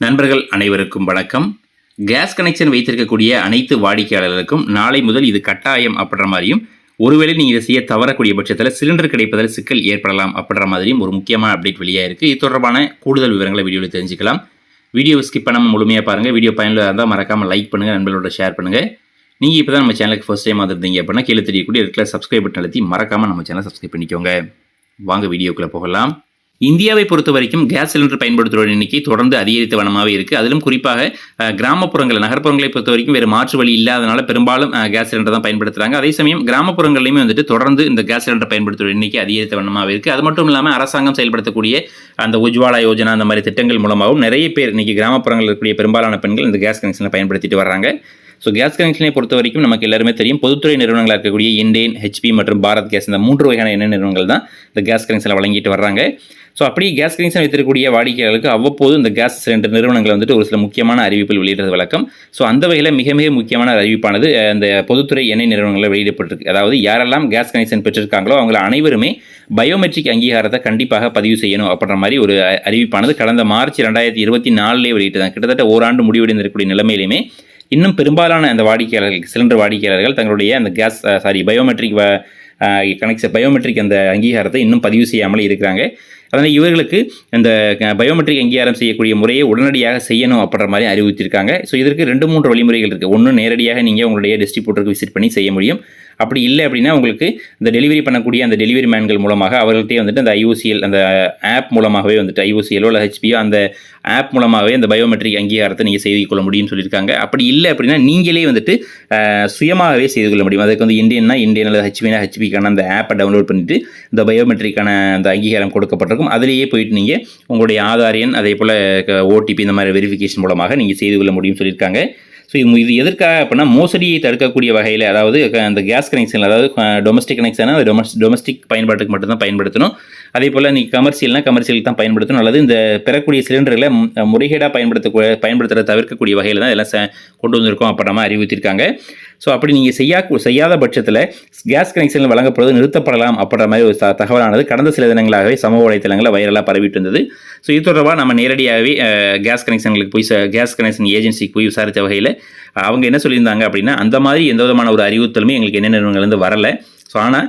நண்பர்கள் அனைவருக்கும் வணக்கம். கேஸ் கனெக்ஷன் வைத்திருக்கக்கூடிய அனைத்து வாடிக்கையாளர்களுக்கும் நாளை முதல் இது கட்டாயம் அப்படின்ற மாதிரியும் ஒருவேளை நீங்கள் இதை செய்ய தவறக்கூடிய பட்சத்தில் சிலிண்டர் கிடைப்பதில் சிக்கல் ஏற்படலாம் அப்படின்ற மாதிரியும் ஒரு முக்கியமான அப்டேட் வெளியாக இருக்குது இது தொடர்பான கூடுதல் விவரங்களை வீடியோவில் தெரிஞ்சுக்கலாம். வீடியோ ஸ்கிப் பண்ணாமல் முழுமையாக பாருங்கள் வீடியோ பயனுள்ளதாக இருந்தால் மறக்காமல் லைக் பண்ணுங்கள் நண்பர்களோட ஷேர் பண்ணுங்கள் நீங்கள் இப்போ தான் நம்ம சேனலுக்கு ஃபஸ்ட் டைம் வந்துருந்தீங்க அப்படின்னா கீழே தெரியக்கூடிய இருக்கிற சப்ஸ்கிரைப் பட்டன் அழுத்தி மறக்காமல் நம்ம சேனல் சப்ஸ்கிரைப் பண்ணிக்கோங்க. வாங்க வீடியோக்குள்ளே போகலாம். இந்தியாவை பொறுத்த வரைக்கும் கேஸ் சிலிண்டர் பயன்படுத்துவோர் எண்ணிக்கை தொடர்ந்து அதிகரித்த வனமாகவே இருக்குது அதிலும் குறிப்பாக அஹ், கிராமப்புறங்கள் நகர்ப்புறங்களை பொறுத்த வரைக்கும் வேறு மாற்று வழி இல்லாதனால பெரும்பாலும் கேஸ் சிலிண்டர் தான் பயன்படுத்துகிறாங்க அதே சமயம் கிராமப்புறங்கள்லையுமே வந்துட்டு தொடர்ந்து இந்த கேஸ் சிலிண்டர் பயன்படுத்துவோர் எண்ணிக்கை அதிகரித்த வண்ணமாகவே இருக்குது அது மட்டும் இல்லாமல் அரசாங்கம் செயல்படுத்தக்கூடிய அந்த உஜ்வாலா யோஜனா அந்த மாதிரி திட்டங்கள் மூலமாகவும் நிறைய பேர் இன்றைக்கி கிராமப்புறங்களில் இருக்கக்கூடிய பெரும்பாலான பெண்கள் இந்த கேஸ் கனெக்ஷனை பயன்படுத்திட்டு வர்றாங்க. ஸோ கேஸ் கனெக்ஷனை பொறுத்த வரைக்கும் நமக்கு எல்லாருமே தெரியும். பொதுத்துறை நிறுவனங்களாக இருக்கக்கூடிய இண்டேன் ஹெச்பி மற்றும் பாரத் கேஸ் இந்த மூன்று வகையான எண்ணெய் நிறுவனங்கள் தான் இந்த கேஸ் கனெக்ஷனை வழங்கிட்டு வர்றாங்க. ஸோ அப்படி கேஸ் கனெக்ஷன் வைத்திருக்கக்கூடிய வாடிக்கையாளர்களுக்கு அவ்வப்போது இந்த கேஸ் சிலிண்டர் நிறுவனங்கள் வந்துட்டு ஒரு சில முக்கியமான அறிவிப்புகள் வெளியிடுறது வழக்கம். ஸோ அந்த வகையில் மிக மிக முக்கியமான அறிவிப்பானது இந்த பொதுத்துறை எண்ணெய் நிறுவனங்களில் வெளியிடப்பட்டிருக்கு. அதாவது யாரெல்லாம் கேஸ் கனெக்ஷன் பெற்றிருக்காங்களோ அவங்கள அனைவருமே பயோமெட்ரிக் அங்கீகாரத்தை கண்டிப்பாக பதிவு செய்யணும் அப்படின்ற மாதிரி ஒரு அறிவிப்பானது கடந்த மார்ச் ரெண்டாயிரத்தி இருபத்தி நாலுலேயே வெளியிட்டதான் கிட்டத்தட்ட ஓராண்டு முடிவடைந்திருக்கக்கூடிய நிலைமையிலுமே இன்னும் பெரும்பாலான அந்த வாடிக்கையாளர்கள் சிலிண்டர் வாடிக்கையாளர்கள் தங்களுடைய அந்த gas sorry biometric connection biometric அந்த அங்கீகாரத்தை இன்னும் பதிவு செய்யாமல் இருக்கிறாங்க. அதனால் இவர்களுக்கு இந்த பயோமெட்ரிக் அங்கீகாரம் செய்யக்கூடிய முறையை உடனடியாக செய்யணும் அப்படின்ற மாதிரி அறிவித்திருக்காங்க ஸோ இதற்கு ரெண்டு மூன்று வழிமுறைகள் இருக்குது ஒன்று நேரடியாக நீங்கள் உங்களுடைய டிஸ்ட்ரிபியூட்டருக்கு விசிட் பண்ணி செய்ய முடியும். அப்படி இல்லை அப்படின்னா உங்களுக்கு இந்த டெலிவரி பண்ணக்கூடிய அந்த டெலிவரி மேன்கள் மூலமாக அவர்கள்ட்டே வந்துட்டு அந்த ஐஓசிஎல் அந்த ஆப் மூலமாகவே வந்துட்டு ஐஓசிஎலோ இல்லை ஹெச்பியோ அந்த ஆப் மூலமாகவே அந்த பயோமெட்ரிக் அங்கீகாரத்தை நீங்கள் செய்து கொள்ள முடியும்னு சொல்லியிருக்காங்க. அப்படி இல்லை அப்படின்னா நீங்களே வந்துட்டு சுயமாகவே செய்து கொள்ள முடியும். அதுக்கு வந்து இந்தியன்னா இந்தியன் அல்லது ஹெச்பினா ஹெச்பிக்கான அந்த ஆப்பை டவுன்லோட் பண்ணிவிட்டு இந்த பயோமெட்ரிக்கான அந்த அங்கீகாரம் கொடுக்கப்பட்டிருக்கும். அதிலேயே போயிட்டு நீங்கள் உங்களுடைய ஆதார் எண் அதே போல் ஓடிபி இந்த மாதிரி வெரிஃபிகேஷன் மூலமாக நீங்கள் செய்து கொள்ள முடியும்னு சொல்லியிருக்காங்க. ஸோ இது இது எதற்காக அப்படின்னா மோசடியை தடுக்கக்கூடிய வகையில் அதாவது அந்த கேஸ் கனெக்ஷன் அதாவது டொமஸ்டிக் கனெக்ஷன் அது டொமஸ் டொமஸ்டிக் பயன்பாட்டுக்கு மட்டும்தான் பயன்படுத்தணும். அதே போல் நீங்கள் கமர்ஷியல்னால் கமர்ஷியலுக்கு தான் பயன்படுத்தணும். அல்லது இந்த பெறக்கூடிய சிலிண்டர்களை முறைகேடாக பயன்படுத்த பயன்படுத்துகிறத தவிர்க்கக்கூடிய வகையில் தான் இதெல்லாம் கொண்டு வந்திருக்கோம் அப்படின்ற மாதிரி அறிவித்திருக்காங்க ஸோ அப்படி நீங்கள் செய்யா செய்யாத பட்சத்தில் கேஸ் கனெக்ஷன் வழங்கப்படுவது நிறுத்தப்படலாம் அப்படின்ற மாதிரி ஒரு த- தகவலானது கடந்த சில தினங்களாகவே சமூக வலைத்தளங்களில் வைரலாக பரவிட்டு இருந்தது ஸோ இது தொடர்பாக நம்ம நேரடியாகவே கேஸ் கனெக்ஷன்களுக்கு போய் கேஸ் கனெக்ஷன் ஏஜென்சிக்கு போய் விசாரித்த வகையில் அவங்க என்ன சொல்லியிருந்தாங்க அப்படின்னா அந்த மாதிரி எந்த விதமான ஒரு அறிவுறுத்தலுமே எங்களுக்கு என்ன நிறுவனங்கள்லேருந்து வரல. ஸோ ஆனால்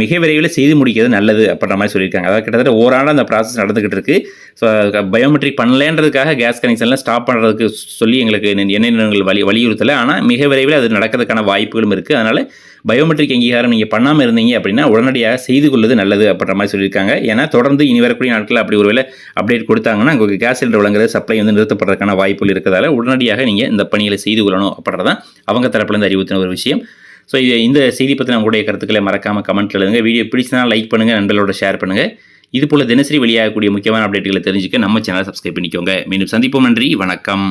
மிக விரைவில் செய்து முடிக்கிறது நல்லது அப்படின்ற மாதிரி சொல்லியிருக்காங்க. அதாவது கிட்டத்தட்ட ஓராண்டு அந்த ப்ராசஸ் நடந்துக்கிட்டு இருக்கு. ஸோ பயோமெட்ரிக் பண்ணலேன்றதுக்காக கேஸ் கனெக்ஷன்லாம் ஸ்டாப் பண்ணுறதுக்கு சொல்லி எங்களுக்கு என்ன நிறுவனங்கள் வலி வலியுறுத்தலை. ஆனால் மிக விரைவில் அது நடக்கிறதுக்கான வாய்ப்புகளும் இருக்குது அதனால் பயோமெட்ரிக் அங்கீகாரம் நீங்கள் பண்ணாமல் இருந்தீங்க அப்படின்னா உடனடியாக செய்து கொள்வது நல்லது அப்படின்ற மாதிரி சொல்லியிருக்காங்க. ஏன்னா தொடர்ந்து இனி வரக்கூடிய நாட்கள் அப்படி ஒருவேளை அப்டேட் கொடுத்தாங்கன்னா உங்களுக்கு கேஸ் சிலிண்டர் வழங்குறது சப்ளை வந்து நிறுத்தப்படுறதுக்கான வாய்ப்புகள் இருக்கிறதால உடனடியாக நீங்கள் இந்த பணிகளை செய்து கொள்ளணும் அப்படின்றதான் அவங்க தரப்புலேருந்து அறிவுறுத்தின ஒரு விஷயம். ஸோ இது இந்த செய்தி பற்றின உங்களுடைய கருத்துக்களை மறக்காமல் கமெண்ட் எழுதுங்க. வீடியோ பிடிச்சினா லைக் பண்ணுங்கள் நண்பர்களோட ஷேர் பண்ணுங்கள் இது போல் தினசரி வெளியாகக்கூடிய முக்கியமான அப்டேட்டுகளை தெரிஞ்சுக்க நம்ம சேனலை சப்ஸ்கிரைப் பண்ணிக்கோங்க. மீண்டும் சந்திப்போம் நன்றி வணக்கம்.